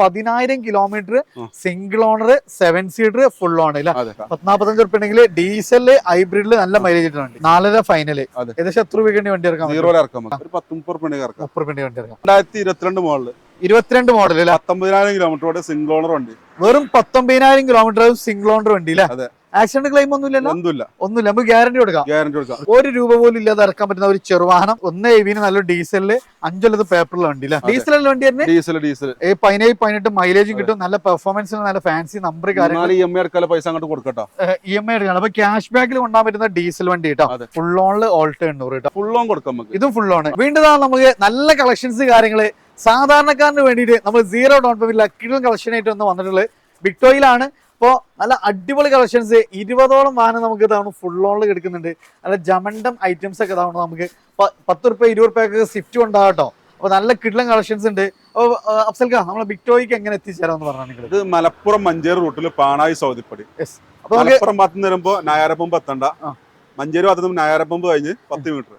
പതിനായിരം kilometre single owner seven seater full owner ഇല്ല. അതെ. പത്നാപ്പത്തഞ്ച് ഉറുപ്പ ഉണ്ടെങ്കിൽ ഡീസൽ ഹൈബ്രിഡിൽ നല്ല മൈലേജ് ഇട്ടുണ്ട് നാലര ഫൈനൽ. ഏകദേശം എത്ര രൂപയ്ക്ക് വണ്ടി ഇറക്കാം. മുപ്പത് ഇറക്കാം. മുപ്പത് രൂപ വണ്ടി ഇറക്കാം. രണ്ടായിരത്തി ഇരുപത്തിരണ്ട് മോളിൽ ഇരുപത്തിരണ്ട് മോഡൽ അല്ലെ പത്തൊമ്പതിനായിരം കിലോമീറ്ററോടെ സിംഗിൾ ഓണർ വണ്ടി. വെറും പത്തൊമ്പതിനായിരം കിലോമീറ്റർ സിംഗിൾ ഓണർ വണ്ടി അല്ലേ അതെ. ആക്സിഡന്റ് ക്ലെയിം ഒന്നും ഒന്നുമില്ല. ഒന്നുമില്ല. നമുക്ക് ഗ്യാരണ്ടി കൊടുക്കാം. ഗ്യാരണ്ടി കൊടുക്കാം. ഒരു രൂപ പോലും ഇല്ലാതെ ഇറക്കാൻ പറ്റുന്ന ഒരു ചെറുവാഹനം ഒന്ന് എവിന് നല്ല ഡീസലിൽ അഞ്ചുള്ളത് പേപ്പറിലുള്ള വണ്ടി അല്ലേ ഡീസൽ ഡീസലുള്ള വണ്ടി തന്നെ ഡീസൽ ഡീസൽ ഈ പതിനേഴ് പതിനെട്ട് മൈലേജും കിട്ടും. നല്ല പെർഫോമൻസിന് നല്ല ഫാൻസി നമ്പർ കാര്യങ്ങൾ നാല് ഇ എം ഐ എടുക്കാനുള്ള പൈസ അങ്ങോട്ട് കൊടുക്കട്ടോ. ഇ എം ഐ എടുക്കണം. അപ്പൊ ക്യാഷ് ബാക്കിൽ കൊണ്ടാൻ പറ്റുന്ന ഡീസൽ വണ്ടി കേട്ടോ. ഫുൾ ഓണിൽ ഓൾട്ട് എണ്ണൂറ് കേട്ടോ ഫുൾ ഓൺ കൊടുക്കാം ഇതും ഫുൾ ഓൺ വീണ്ടും നമുക്ക് നല്ല കളക്ഷൻസ് കാര്യങ്ങൾ. സാധാരണക്കാരന് വേണ്ടിയിട്ട് നമ്മൾ സീറോ ഡൗൺ ലക്കിലും കളക്ഷൻ ആയിട്ട് ഒന്ന് വന്നിട്ടുള്ളത് ബിക്ടോയിലാണ് അപ്പോൾ നല്ല അടിപൊളി കളക്ഷൻസ് ഇരുപതോളം വാഹനം നമുക്ക് തവണ ഫുൾ ഓണിൽ കിടക്കുന്നുണ്ട്. നല്ല ജമണ്ടം ഐറ്റംസ് ഒക്കെ തവണ നമുക്ക്. പത്ത് റുപ്യ ഇരുപത് റുപ്യൊക്കെ സ്വിഫ്റ്റ് ഉണ്ടാകട്ടോ അപ്പോൾ നല്ല കിഡ്ലൻ കളക്ഷൻസ് ഉണ്ട്. അപ്പോൾ അഫ്സൽക്ക നമ്മളെ ബിക്ടോയ്ക്ക് എങ്ങനെ എത്തിച്ചേരാമെന്ന് പറഞ്ഞാൽ ഇത് മലപ്പുറം മഞ്ചേരി റൂട്ടിൽ പാണായി സൗദിപ്പടി. യെസ് അപ്പോൾ മലപ്പുറം ഭാഗത്ത് നിന്ന് വരുമ്പോൾ നായരപ്പമ്പ് എത്തണ്ട. മഞ്ചേരി ഭാഗത്ത് നിന്ന് നായരപ്പമ്പ് കഴിഞ്ഞ് പത്ത് മീറ്റർ.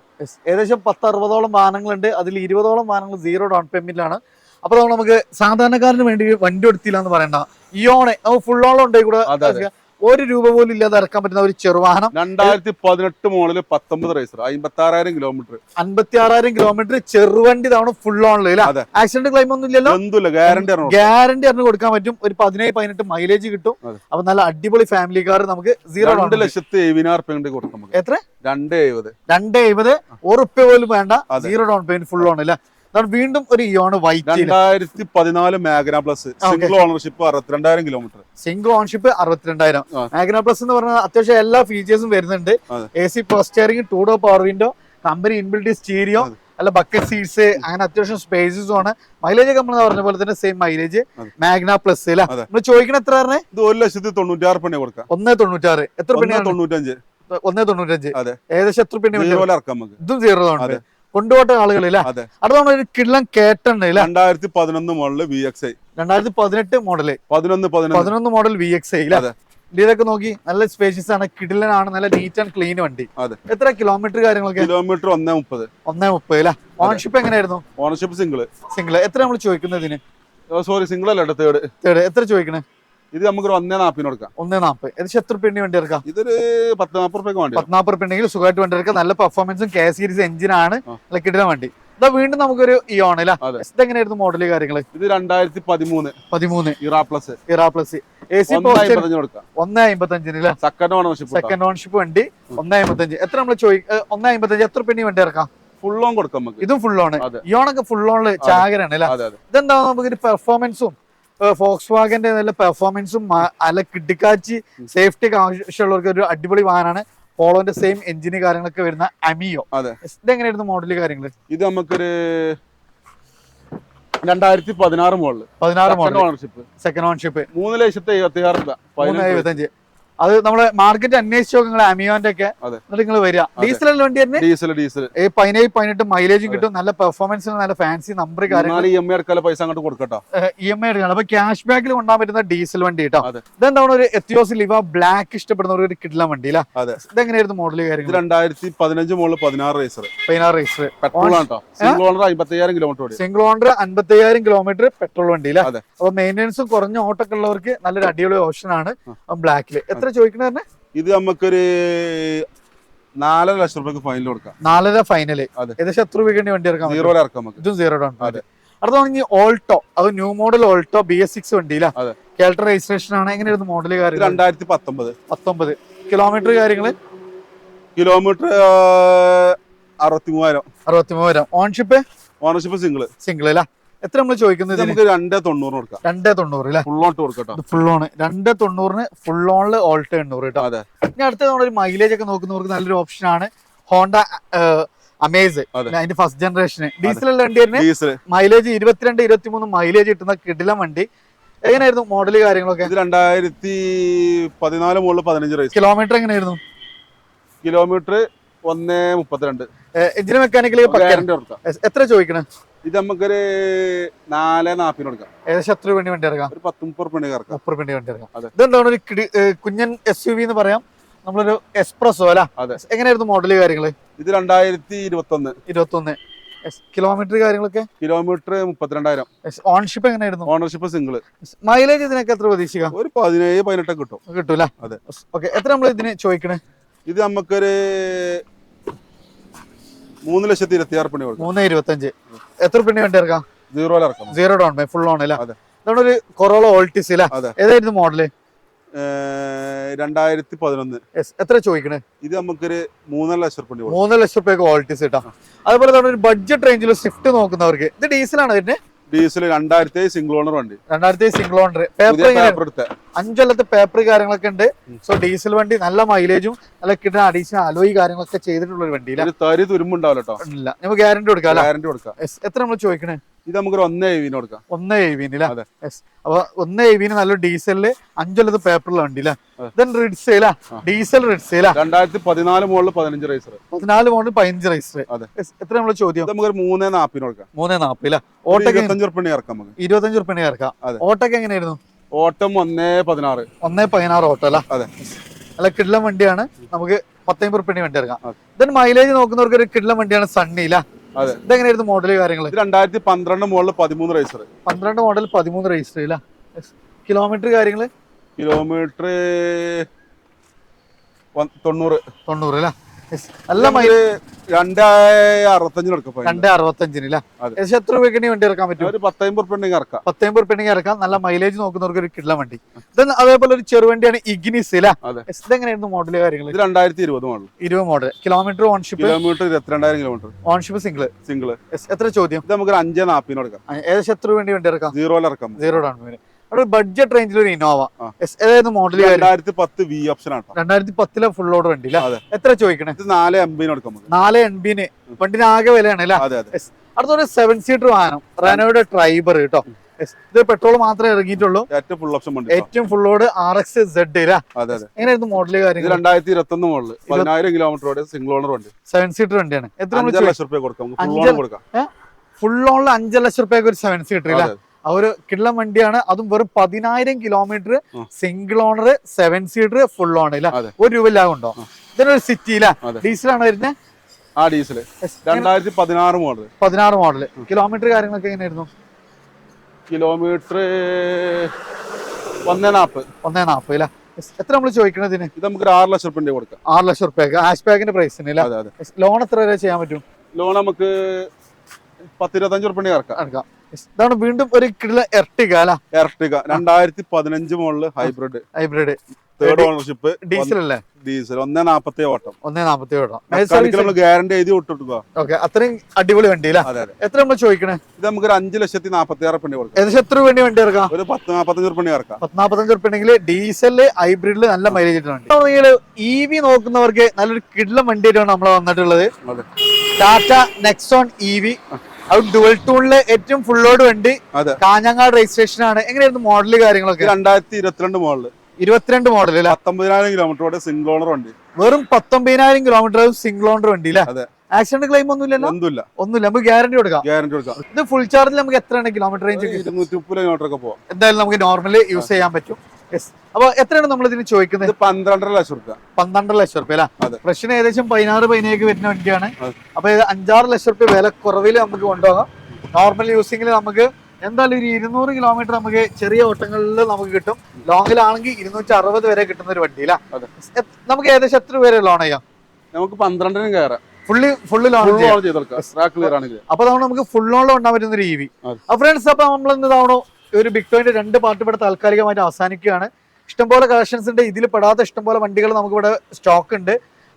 ഏകദേശം പത്ത് അറുപതോളം വാഹനങ്ങളുണ്ട്. അതിൽ ഇരുപതോളം വാഹനങ്ങൾ സീറോ ഡൗൺ പേയ്മെന്റിലാണ് അപ്പൊ നമ്മൾ നമുക്ക് സാധാരണക്കാരന് വേണ്ടി വണ്ടി എടുത്തില്ല എന്ന് പറയണ്ട. ഇയോണെ. നമുക്ക് ഫുൾ ഓൺ ഉണ്ട് കൂടെ. ഒരു രൂപ പോലും ഇല്ലാതെ ഇറക്കാൻ പറ്റുന്ന ഒരു ചെറുവാഹനം. രണ്ടായിരത്തി പതിനെട്ട് മോളിൽ പത്തൊമ്പത് റേസർ അമ്പത്തി ആറായിരം കിലോമീറ്റർ അമ്പത്തി ആറായിരം കിലോമീറ്റർ ചെറുവണ്ടി തവണ ഫുൾ ഓൺലൈൻ. ആക്സിഡന്റ് ക്ലൈം ഒന്നും ഇല്ലല്ലോ? എന്തുമില്ല ഗ്യാരണ്ടി ഗ്യാരണ്ടി അറിഞ്ഞ് കൊടുക്കാൻ പറ്റും. ഒരു പതിനേഴ് പതിനെട്ട് മൈലേജ് കിട്ടും. അപ്പൊ നല്ല അടിപൊളി ഫാമിലി കാർ നമുക്ക് സീറോ രണ്ട് ലക്ഷത്തി എഴുപതിനായിരം റുപ്യ കൊണ്ട് കൊടുക്കാം എത്ര? രണ്ട് എഴുപത്. രണ്ട് എഴുപത്. ഉറുപ്പ്യ പോലും വേണ്ട. Zero down payment full on അതാണ് വീണ്ടും ഒരു ഇയോണ് വൈറ്റ് രണ്ടായിരത്തി പതിനാല് മാഗ്ന പ്ലസ് സിംഗിൾ ഓണർഷിപ്പ് അറുപത്തിരണ്ടായിരം കിലോമീറ്റർ സിംഗിൾ ഓണർഷിപ്പ് അറുപത്തിരണ്ടായിരം. മാഗ്ന പ്ലസ് എന്ന് പറഞ്ഞാൽ അത്യാവശ്യം എല്ലാ ഫീച്ചേഴ്സും വരുന്നുണ്ട്. A C steering two door power window company inbuilt stereo അല്ല ബക്കറ്റ് സീറ്റ്സ് അങ്ങനെ അത്യാവശ്യം സ്പേസസും ആണ്. മൈലേജ് ഒക്കെ നമ്മൾ പറഞ്ഞ പോലെ തന്നെ സെയിം മൈലേജ് മാഗ്ന പ്ലസ് അല്ല. നമ്മൾ ചോദിക്കണ എത്ര പറഞ്ഞേ? ഇത് ഒരു ലക്ഷത്തി തൊണ്ണൂറ്റാറ് പണി കൊടുക്കാം. ഒന്നേ തൊണ്ണൂറ്റാറ് എത്ര പണിയാണ് തൊണ്ണൂറ്റഞ്ച് ഒന്നേ തൊണ്ണൂറ്റഞ്ച്. ഏകദേശം എത്ര നമുക്ക്. ഇതും സീറോ ആണ്. കൊണ്ടുപോട്ട ആളുകളില്ല. അടുത്ത ഒരു കിള്ളം കേട്ടുണ്ട് രണ്ടായിരത്തി പതിനൊന്ന് മോഡൽ വി എക്സ് ഐ രണ്ടായിരത്തി പതിനെട്ട് മോഡൽ. പതിനൊന്ന് പതിനൊന്ന്. മോഡൽ വി എക്സ് ഐ അതെ. ഇതൊക്കെ നോക്കി നല്ല സ്പേഷ്യസ് ആണ് കിടിലനാണ് നല്ല നീറ്റ് ആൻഡ് ക്ലീൻ വണ്ടി. എത്ര കിലോമീറ്റർ കാര്യങ്ങളൊക്കെ? കിലോമീറ്റർ ഒന്നേ മുപ്പത്. ഒന്നേ മുപ്പത് അല്ലെ ഓണർഷിപ്പ് എങ്ങനെയായിരുന്നു? ഓണർഷിപ്പ് സിംഗിൾ സിംഗിൾ എത്ര നമ്മൾ ചോദിക്കുന്നതിന് സോറി സിംഗിൾ അല്ല തേർഡ് തേർഡ് എത്ര ചോദിക്കണേ? ഇത് നമുക്കൊരു ഒന്നേ നാപ്പിന് കൊടുക്കാം. ഒന്നേ നാപ്പ് ഏകദേശം എത്ര പെണ്ണി വണ്ടി എടുക്കാം? ഇതൊരു പത്ത് നാപ്പ് റുപ്യക്ക് വേണ്ടി പത്ത് നാപ്പ് ഉണ്ടെങ്കിൽ സുഖമായിട്ട് വണ്ടി എടുക്കാം. നല്ല പെർഫോമൻസും കെ സീരീസ് എഞ്ചിനാണ് കിട്ടുന്ന വണ്ടി. ഇതാ വീണ്ടും നമുക്കൊരു ഇയോൺ അല്ലേ. ഇതെങ്ങനെയായിരുന്നു മോഡൽ കാര്യങ്ങൾ? ഇത് രണ്ടായിരത്തി പതിമൂന്ന്. പതിമൂന്ന് Era plus Era plus A C ഒന്നേ അമ്പത്തഞ്ചിന് സെക്കൻഡ് ഓണർഷിപ്പ് സെക്കൻഡ് ഓണർഷിപ്പ് വണ്ടി. ഒന്നേ അമ്പത്തഞ്ച്. എത്ര നമ്മൾ ചോദി ഒന്നേ അമ്പത്തഞ്ച് എത്ര പെണ്ണി വണ്ടി ഇറക്കാം ഫുൾ ഓൺ കൊടുക്കാം നമുക്ക്. ഇതും ഫുൾ ഓൺ. ഇയോണൊക്കെ ഫുൾ ഓണിൽ ചാകരാണ് അല്ലേ? ഇതെന്താ നമുക്ക് പെർഫോമൻസും ഫോക്സ് വാഗന്റെ നല്ല പെർഫോമൻസും അല്ല കിട്ടിക്കാച്ചി സേഫ്റ്റി ആവശ്യമുള്ളവർക്ക് ഒരു അടിപൊളി വാഹനമാണ്. പോളോന്റെ സെയിം എഞ്ചിന് കാര്യങ്ങളൊക്കെ വരുന്ന അമിയോ അതെ. ഇതെങ്ങനെയായിരുന്നു മോഡൽ കാര്യങ്ങൾ ഇത് നമുക്കൊരു രണ്ടായിരത്തി പതിനാറ് മോഡൽ പതിനാറ് മോഡൽ ഓണർഷിപ്പ് സെക്കൻഡ് ഓണർഷിപ്പ് മൂന്ന് ലക്ഷത്തി എഴുപത്തി ആറ് രൂപ എഴുപത്തഞ്ച് അത് നമ്മളെ മാർക്കറ്റ് അന്വേഷിച്ച് നിങ്ങൾ അമിയോന്റെ ഒക്കെ. എന്നിട്ട് നിങ്ങൾ വരിക. ഡീസൽ വണ്ടി തന്നെ ഡീസൽ ഡീസൽ ഈ പതിനേഴ് പതിനെട്ട് മൈലേജും കിട്ടും. നല്ല പെർഫോമൻസിന് നല്ല ഫാൻസി നമ്പർ കാര്യങ്ങൾ. നാല് ഇ എം ഐ എടുക്കാനുള്ള പൈസ അങ്ങോട്ട് കൊടുക്കട്ടോ. ഇ എം ഐ എടുക്കണം. അപ്പൊ ക്യാഷ് ബാക്കിൽ കൊണ്ടാൻ പറ്റുന്ന ഡീസൽ വണ്ടി കേട്ടോ. ഇതെന്താണ് ഒരു എത്തിയോസ് ലിവ ബ്ലാക്ക് ഇഷ്ടപ്പെടുന്ന ഒരു കിട്ടില്ല വണ്ടി അല്ല അതെ. ഇതെങ്ങനെയായിരുന്നു മോഡൽ കാര്യങ്ങൾ രണ്ടായിരത്തി പതിനഞ്ച് മുകളിൽ പതിനാറ് റേസർ പതിനാറ് റേസർ പെട്രോൾ ആണ് സിംഗിൾ ഓണർ അമ്പത്തയ്യായിരം കിലോമീറ്റർ സിംഗിൾ ഓണർ അമ്പത്തയ്യായിരം കിലോമീറ്റർ പെട്രോൾ വണ്ടി അല്ലേ. അപ്പൊ മെയിന്റെനൻസും കുറഞ്ഞ ഓട്ടൊക്കെ ഉള്ളവർക്ക് നല്ലൊരു അടിപൊളി ഓപ്ഷൻ ആണ് ബ്ലാക്കിൽ എത്ര ചോദിക്കണേ ഇത് നമുക്കൊരു നാലര ലക്ഷം രൂപയ്ക്ക് ഫൈനൽ കൊടുക്കാം. നാലര ഫൈനൽ. ഏകദേശം എത്ര രൂപയ്ക്ക് വണ്ടി ഇറക്കാം സീറോ ഇറക്കാം നമുക്ക് ഇതും സീറോ ഡൗൺ അതെ. അടുത്ത ഓൾട്ടോ അത് new model Alto B S six വണ്ടി അല്ലേ അതെ. കേൾട്ടർ രജിസ്ട്രേഷൻ ആണ്. എങ്ങനെയായിരുന്നു മോഡൽ കാര്യം കാര്യങ്ങൾ രണ്ടായിരത്തി പത്തൊമ്പത്. പത്തൊമ്പത് കിലോമീറ്റർ കാര്യങ്ങൾ കിലോമീറ്റർ അറുപത്തി മൂവായിരം അറുപത്തി മൂവായിരം ഓൺഷിപ്പ് ഓണർഷിപ്പ് സിംഗിൾ സിംഗിൾ അല്ല എത്ര നമ്മൾ ചോദിക്കുന്നത് നമുക്ക് രണ്ടേ തൊണ്ണൂറിന് കൊടുക്കാം. രണ്ടേ തൊണ്ണൂറ് അല്ലേ ഫുൾ ഓട്ട് കൊടുക്കട്ടോ ഫുൾ ഓൺ രണ്ടേ തൊണ്ണൂറിന് ഫുൾ ഓണിൽ ഓൾട്ടോ എണ്ണൂറ് കേട്ടോ. അതെ. ഇനി അടുത്ത നമ്മളൊരു മൈലേജ് ഒക്കെ നോക്കുന്നവർക്ക് നല്ലൊരു ഓപ്ഷൻ ആണ് ഹോണ്ട അമേസ് അതെ. അതിന്റെ ഫസ്റ്റ് ജനറേഷന് ഡീസൽ വണ്ടി തന്നെ മൈലേജ് ഇരുപത്തിരണ്ട് ഇരുപത്തി മൂന്ന് മൈലേജ് കിട്ടുന്ന കിടില വണ്ടി. എങ്ങനെയായിരുന്നു മോഡൽ കാര്യങ്ങളൊക്കെ? ഇത് രണ്ടായിരത്തി പതിനാല് മുകളിൽ പതിനഞ്ച് റേസ് കിലോമീറ്റർ എങ്ങനെയായിരുന്നു? കിലോമീറ്റർ ഒന്നേ മുപ്പത്തിരണ്ട്. എഞ്ചിന് മെക്കാനിക്കലി എത്ര ചോദിക്കണേ? ഇത് നമുക്കൊരു നാല് നാപ്പിന് കൊടുക്കാം. ഏകദേശം എത്ര വേണ്ടി വണ്ടി ഇറക്കാം? ഒരു പത്ത് മുപ്പത് റുപ്യ ഇറക്കാം. മുപ്പത് വേണ്ടി വണ്ടി ഇറക്കാം. അതെ. ഇതെന്താണ് ഒരു കുഞ്ഞൻ എസ് യു വി എന്ന് പറയാം. നമ്മളൊരു എക്സ്പ്രസോ അല്ല? അതെ. എങ്ങനെയായിരുന്നു മോഡൽ കാര്യങ്ങൾ? ഇത് രണ്ടായിരത്തി ഇരുപത്തി ഒന്ന് ഇരുപത്തൊന്ന് കിലോമീറ്റർ കാര്യങ്ങളൊക്കെ? കിലോമീറ്റർ മുപ്പത്തിരണ്ടായിരം. ഓൺഷിപ്പ് എങ്ങനെയായിരുന്നു? ഓണർഷിപ്പ് സിംഗിൾ മൈലേജ് ഇതിനൊക്കെ എത്ര പ്രതീക്ഷിക്കാം? ഒരു പതിനേഴ് പതിനെട്ടൊക്കെ കിട്ടും. കിട്ടൂല അതെ. ഓക്കെ എത്ര നമ്മൾ ഇതിന് ചോദിക്കണേ? ഇത് നമുക്കൊരു മൂന്ന് ലക്ഷത്തി ഇരുപത്തി ആറ് പണി കൊടുക്കും മൂന്ന് ഇരുപത്തഞ്ച് എത്ര പണി വേണ്ടി ഇറക്കാം? സീറോ ഇറക്കാം. Zero down pay full on അല്ല? അതെ. ഇതാണ് ഒരു കൊറോള ഓൾട്ടിസ് അല്ല? അതെ. ഏതായിരുന്നു മോഡൽ രണ്ടായിരത്തി പതിനൊന്ന് എത്ര ചോദിക്കണേ? ഇത് നമുക്കൊരു മൂന്നര ലക്ഷം റുപ്യ മൂന്നര മൂന്ന് ലക്ഷം റുപ്യ ഓൾട്ടിസ് കിട്ടാം അതുപോലെ തന്നെ ഒരു ബഡ്ജറ്റ് റേഞ്ചിൽ സ്വിഫ്റ്റ് നോക്കുന്നവർക്ക്. ഇത് ഡീസലാണ് ഇതിന്റെ ഡീസൽ രണ്ടായിരത്തി സിംഗിൾ ഓണർ വണ്ടി. രണ്ടായിരത്തി സിംഗിൾ ഓണർ പേപ്പർ അഞ്ചൊല്ലത്തെ പേപ്പർ കാര്യങ്ങളൊക്കെ ഉണ്ട്. സോ ഡീസൽ വണ്ടി നല്ല മൈലേജും നല്ല കിട്ടുന്ന അഡീഷണൽ അലോയി കാര്യങ്ങളൊക്കെ ചെയ്തിട്ടുള്ള ഒരു വണ്ടി തരി തുരുമ്പുണ്ടാവില്ല കേട്ടോ ഇല്ല. നമുക്ക് ഗ്യാരണ്ടി കൊടുക്കാം ഗ്യാരണ്ടി കൊടുക്കാം. എത്ര നമ്മൾ ചോദിക്കണേ? ഇത് നമുക്കൊരു ഒന്നേ എഴുവിന് കൊടുക്കാം. ഒന്നേ. യെസ് അപ്പൊ ഒന്നേ എഴുപീന് നല്ല ഡീസലിൽ അഞ്ചൊല്ലത് പേപ്പറിൽ വണ്ടി അതെ. ദെൻ റിഡ്സ് ഇല്ല ആ. ഡീസൽ റിഡ്സേലാ രണ്ടായിരത്തി പതിനാല് മോഡൽ പതിനഞ്ച് റേസർ പതിനാല് മോഡൽ പതിനഞ്ച് റൈസർ. എത്ര നമ്മൾ ചോദ്യം? നമുക്ക് മൂന്നേ നാപ്പിന് കൊടുക്കാം. മൂന്നേ നാപ്പില ഓട്ടൊക്കെ ഇരുപത്തഞ്ച് ഉറുപ്പണി ഇറക്കാം നമുക്ക്. ഇരുപത്തഞ്ച് റുപ്യ ഇറക്കാം. ഓട്ടൊക്കെ എങ്ങനെയായിരുന്നു? ഓട്ടം ഒന്നേ പതിനാറ്. ഒന്നേ പതിനാറ് ഓട്ടോ അല്ല അതെ. അല്ല കിഡ്ലം വണ്ടിയാണ്. നമുക്ക് പത്തമ്പത് റുപ്യ വണ്ടി ഇറക്കാം. ദെൻ മൈലേജ് നോക്കുന്നവർക്ക് ഒരു കിഡ്ലം വണ്ടിയാണ് സണ്ണി ഇല്ല അതെ. ഇതെങ്ങനെയായിരുന്നു മോഡൽ കാര്യങ്ങൾ രണ്ടായിരത്തി പന്ത്രണ്ട് മോഡൽ പതിമൂന്ന് റേസർ പന്ത്രണ്ട് മോഡൽ പതിമൂന്ന് രജിസ്റ്റർ ഇല്ല കിലോമീറ്റർ കാര്യങ്ങൾ കിലോമീറ്റർ തൊണ്ണൂറ്. തൊണ്ണൂറ് അല്ല? നല്ല മൈലേജ് രണ്ടേ അറുപത്തഞ്ചിന്. ഏകദേശം എത്ര രൂപയ്ക്ക് വണ്ടി ഇറക്കാൻ പറ്റും? ഒരു പത്തമ്പത് ഉണ്ടെങ്കിൽ ഇറക്കാം. പത്തമ്പത് റുപ്യ ഇറക്കാം. നല്ല മൈലേജ് നോക്കുന്നവർക്ക് ഒരു കിട്ടുന്ന വണ്ടി. Then അതേപോലെ ഒരു ചെറുവണ്ടിയാണ് ഇഗ്നിസ്. ഇതെങ്ങനെയായിരുന്നു മോഡൽ കാര്യങ്ങൾ രണ്ടായിരത്തി ഇരുപത് മോഡൽ ഇരുപത് മോഡൽ കിലോമീറ്റർ ഓൺഷിപ്പ് കിലോമീറ്റർ ഇരുപത്തിരണ്ടായിരം കിലോമീറ്റർ ഓൺഷിപ്പ് സിംഗിൾ സിംഗിൾ എത്ര ചോദ്യം? നമുക്ക് അഞ്ചേ നാപ്പിന് കൊടുക്കാം ഏകദേശം എത്ര വേണ്ടി വണ്ടി ഇറക്കാം? സീറോ ഇറക്കാം. സീറോ ഡൗൺ പേയ്മെന്റ് അവിടെ ബഡ്ജറ്റ് റേഞ്ചിൽ ഒരു ഇന്നോവ. ഏതായിരുന്നു മോഡൽ രണ്ടായിരത്തി പത്ത് വി ഓപ്ഷൻ ആണ് രണ്ടായിരത്തി പത്തിലെ ഫുൾ ഓർഡർ വണ്ടി എത്ര ചോദിക്കണേ? നാല് എംബിന് കൊടുക്കാം നാല് എംബിന് വണ്ടിന് ആകെ വിലയാണ് അടുത്തൊരു സെവൻ സീറ്റർ വാഹനം. റെനോയുടെ ട്രൈബർ കേട്ടോ. ഇത് പെട്രോൾ മാത്രമേ ഇറങ്ങിയിട്ടുള്ളൂ. ഏറ്റവും ഫുൾ ഓപ്ഷൻ ഏറ്റവും ഫുൾ ഓട് ആർ എക്സ് സെഡ് എങ്ങനെയായിരുന്നു മോഡൽ കാര്യങ്ങൾ രണ്ടായിരത്തി ഇരുപത്തി ഒന്ന് മോഡൽ പതിനായിരം കിലോമീറ്റർ സിംഗിൾ ഓണർ വണ്ടി. സെവൻ സീറ്റർ വണ്ടിയാണ്. എത്ര ലക്ഷം റുപ്യ കൊടുക്കാം. ഫുൾ ഓൺ കൊടുക്കാം. ഫുൾ ഓണിൽ അഞ്ച് ലക്ഷം റുപ്യക്ക് ഒരു സെവൻ സീറ്റർ ഇല്ല ആ ഒരു കിള്ളം വണ്ടിയാണ്. അതും വെറും പതിനായിരം kilometre single owner seven seater full owner ഇല്ല? ഒരു രൂപ ലാഭം ഉണ്ടോ. ഇതിനൊരു അതെ. ഡീസലാണ് വരുന്നത് ആ ഡീസൽ രണ്ടായിരത്തി പതിനാറ് മോഡൽ പതിനാറ് മോഡൽ കിലോമീറ്റർ കാര്യങ്ങളൊക്കെ എങ്ങനെയായിരുന്നു? കിലോമീറ്റർ ഒന്നേ നാപ്പ് ഒന്നേ നാപ്പത് ഇല്ല? എത്ര നമ്മൾ ചോദിക്കണതിന് ഇത് നമുക്ക് ആറ് ലക്ഷം റുപ്യ കൊടുക്കാം. ആറ് ലക്ഷം റുപ്യ. ഹാഷ് ബാഗിന്റെ പ്രൈസിന് അതെ ലോൺ എത്ര വരെ ചെയ്യാൻ പറ്റും? ലോൺ നമുക്ക് പത്തിരുപത്തഞ്ച് റുപ്യ ഇറക്കാം. ഇതാണ് വീണ്ടും ഒരു കിടില എർട്ടിക അല്ല? എർട്ടിക രണ്ടായിരത്തി പതിനഞ്ച് model hybrid. Hybrid. Third ownership diesel അല്ലേ? ഡീസൽ. ഒന്നേ നാപ്പത്തി ഓട്ടം. ഒന്നേ നാപ്പത്തി ഓട്ടം. നമ്മൾ ഗ്യാരണ്ടി എഴുതി വിട്ടിട്ടുക ഓക്കെ അത്രയും അടിപൊളി വണ്ടി എത്ര നമ്മൾ ചോദിക്കണേ? ഇത് നമുക്ക് ഒരു അഞ്ച് ലക്ഷത്തി നാപ്പത്തി ആറ് പണി കൊടുക്കാം. ഏകദേശം എത്ര വേണ്ടി വണ്ടി ഇറക്കാം? ഒരു പത്ത് നാപ്പത്തഞ്ച് പണി ഇറക്കാം. പത്ത് നാപ്പത്തഞ്ച് ഉണ്ടെങ്കിൽ ഡീസലിൽ ഹൈബ്രിഡിൽ നല്ല മൈലേജ് കിട്ടുന്നുണ്ട് ഇ വി നോക്കുന്നവർക്ക് നല്ലൊരു കിടിലം വണ്ടിയായിട്ടാണ് നമ്മൾ വന്നിട്ടുള്ളത്. ടാറ്റ നെക്സോൺ ഇ വി അത് ഡുവൽ ടൂണിൽ ഏറ്റവും ഫുൾ ലോഡ് വണ്ടി അതെ. കാഞ്ഞങ്ങാട് രജിസ്ട്രേഷൻ ആണ്. എങ്ങനെയായിരുന്നു മോഡൽ കാര്യങ്ങളൊക്കെ? രണ്ടായിരത്തി ഇരുപത്തിരണ്ട് മോഡൽ ഇരുപത്തിരണ്ട് മോഡൽ അല്ലെ? പത്തൊമ്പതിനായിരം കിലോമീറ്ററോടെ സിംഗിൾ ഓണർ വണ്ടി. വെറും പത്തൊമ്പതിനായിരം കിലോമീറ്റർ സിംഗിൾ ഓണർ വണ്ടി അല്ലേ അതെ. ആക്സിഡന്റ് ക്ലെയിം ഒന്നും ഇല്ലല്ലോ ഒന്നുമില്ല. നമുക്ക് ഗ്യാരണ്ടി കൊടുക്കാം. ഗ്യാരണ്ടി കൊടുക്കാം. ഇത് ഫുൾ ചാർജിൽ നമുക്ക് എത്രയാണ് കിലോമീറ്റർ റേഞ്ച് ഇരുന്നൂറ്റി മുപ്പത് കിലോമീറ്റർ ഒക്കെ പോവാം. എന്തായാലും നമുക്ക് നോർമലി യൂസ് ചെയ്യാൻ പറ്റും. അപ്പൊ എത്രയാണ് നമ്മൾ ഇതിന് ചോദിക്കുന്നത്? പന്ത്രണ്ടര ലക്ഷം റുപ്യ പന്ത്രണ്ടര ലക്ഷം റുപ്യ അല്ല. ഫ്രഷിന് ഏകദേശം പതിനാറ് പതിനേഴ് വരുന്ന വണ്ടിയാണ്. അപ്പൊ അഞ്ചാറ് ലക്ഷം റുപ്യ വില കുറവിൽ നമുക്ക് കൊണ്ടുപോകാം. നോർമൽ യൂസിംഗിൽ നമുക്ക് എന്തായാലും ഒരു ഇരുന്നൂറ് കിലോമീറ്റർ നമുക്ക് ചെറിയ ഓട്ടങ്ങളിൽ നമുക്ക് കിട്ടും. ലോങ്ങിലാണെങ്കിൽ ഇരുന്നൂറ്റി അറുപത് വരെ കിട്ടുന്ന ഒരു വണ്ടി. നമുക്ക് ഏകദേശം എത്ര പേര് ലോൺ ചെയ്യാം? നമുക്ക് പന്ത്രണ്ടിനും കയറാം. ഫുള്ളി ഫുള്ള് ലോൺ ചെയ്തെടുക്കാം അപ്പൊ നമുക്ക് ഫുൾ ലോണിൽ ഉണ്ടാൻ പറ്റുന്ന ഒരു ഇ വി അപ്പൊ ഫ്രണ്ട്സ് അപ്പൊ നമ്മൾ ഇന്ന് തവണ ഒരു ബിഗ് ടോയിന്റെ രണ്ട് പാർട്ട് ഇവിടെ താൽക്കാലികമായിട്ട് അവസാനിക്കുകയാണ്. ഇഷ്ടംപോലെ കളക്ഷൻസ് ഉണ്ട്. ഇതിൽ പെടാത്ത ഇഷ്ടംപോലെ വണ്ടികൾ നമുക്ക് ഇവിടെ സ്റ്റോക്ക് ഉണ്ട്.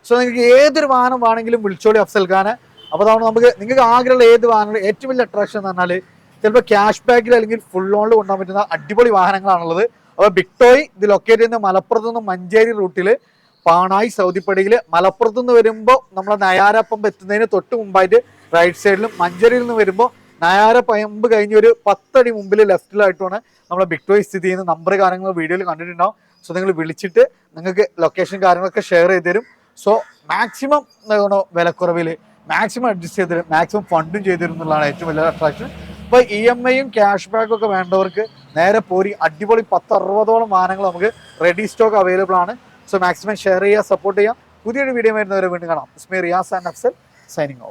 സോ നിങ്ങൾക്ക് ഏതൊരു വാഹനം വേണമെങ്കിലും വിളിച്ചോളി അഫ്സൽ ഖാന്. അപ്പോൾ അതാണ് നമുക്ക് നിങ്ങൾക്ക് ആഗ്രഹമുള്ള ഏത് വാഹനം ഏറ്റവും വലിയ അട്രാക്ഷൻ എന്ന് പറഞ്ഞാൽ ചിലപ്പോൾ ക്യാഷ് ബാക്കിൽ അല്ലെങ്കിൽ ഫുൾ ലോണിൽ കൊണ്ടുപോകാൻ പറ്റുന്ന അടിപൊളി വാഹനങ്ങളാണുള്ളത്. അപ്പോൾ ബിഗ് ടോയ് ഇത് ലൊക്കേറ്റ് ചെയ്യുന്ന മലപ്പുറത്ത് നിന്ന് മഞ്ചേരി റൂട്ടിൽ പാണായി സൗദിപ്പടിയിൽ മലപ്പുറത്ത് നിന്ന് വരുമ്പോൾ നമ്മളെ നയാര എത്തുന്നതിന് തൊട്ട് മുമ്പായിട്ട് റൈറ്റ് സൈഡിലും മഞ്ചേരിയിൽ നിന്ന് വരുമ്പോൾ നയാര പയമ്പ് കഴിഞ്ഞ് ഒരു പത്തടി മുമ്പിൽ ലെഫ്റ്റിലായിട്ടുമാണ് നമ്മളെ ബിഗ് ടോയ് സ്ഥിതി ചെയ്യുന്ന നമ്പർ കാര്യങ്ങൾ വീഡിയോയിൽ കണ്ടിട്ടുണ്ടാവും. സോ നിങ്ങൾ വിളിച്ചിട്ട് നിങ്ങൾക്ക് ലൊക്കേഷൻ കാര്യങ്ങളൊക്കെ ഷെയർ ചെയ്ത് തരും. സോ മാക്സിമം വിലക്കുറവിൽ മാക്സിമം അഡ്ജസ്റ്റ് ചെയ്ത് തരും. മാക്സിമം ഫണ്ടും ചെയ്ത് തരും എന്നുള്ളതാണ് ഏറ്റവും വലിയ അട്രാക്ഷൻ അപ്പോൾ ഇ എം ഐയും ക്യാഷ് ബാക്കും ഒക്കെ വേണ്ടവർക്ക് നേരെ പോരി അടിപൊളി പത്ത് അറുപതോളം വാഹനങ്ങൾ നമുക്ക് റെഡി സ്റ്റോക്ക് അവൈലബിൾ ആണ്. സോ മാക്സിമം ഷെയർ ചെയ്യുക സപ്പോർട്ട് ചെയ്യുക പുതിയൊരു വീഡിയോ വരുന്നവരെ വീണ്ടും കാണാം. Ismi Riyas and Afsal signing off